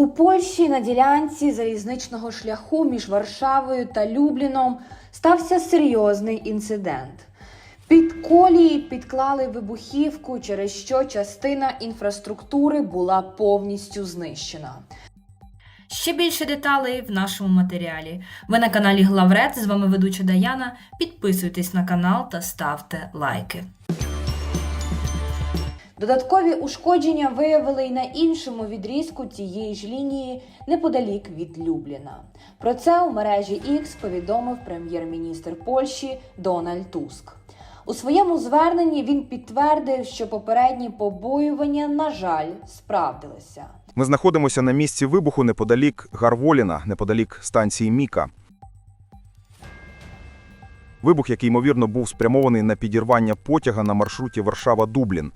У Польщі на ділянці залізничного шляху між Варшавою та Любліном стався серйозний інцидент. Під колії підклали вибухівку, через що частина інфраструктури була повністю знищена. Ще більше деталей в нашому матеріалі. Ви на каналі Главред, з вами ведуча Даяна. Підписуйтесь на канал та ставте лайки. Додаткові ушкодження виявили й на іншому відрізку цієї ж лінії неподалік від Любліна. Про це у мережі X повідомив прем'єр-міністр Польщі Дональд Туск. У своєму зверненні він підтвердив, що попередні побоювання, на жаль, справдилися. Ми знаходимося на місці вибуху неподалік Гарволіна, неподалік станції Міка. Вибух, який ймовірно був спрямований на підірвання потяга на маршруті Варшава-Дублін.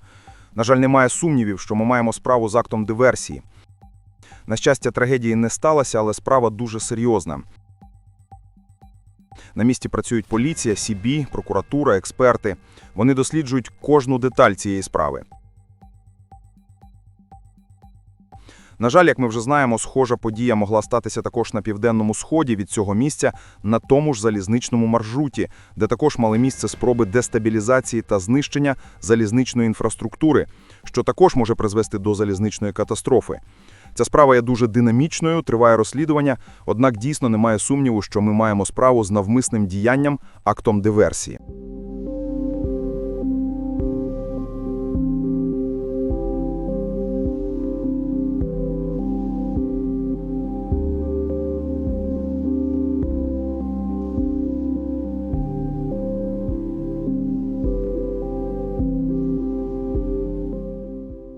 На жаль, немає сумнівів, що ми маємо справу з актом диверсії. На щастя, трагедії не сталося, але справа дуже серйозна. На місці працюють поліція, СІБІ, прокуратура, експерти. Вони досліджують кожну деталь цієї справи. На жаль, як ми вже знаємо, схожа подія могла статися також на південному сході від цього місця на тому ж залізничному маршруті, де також мали місце спроби дестабілізації та знищення залізничної інфраструктури, що також може призвести до залізничної катастрофи. Ця справа є дуже динамічною, триває розслідування, однак дійсно немає сумніву, що ми маємо справу з навмисним діянням, актом диверсії.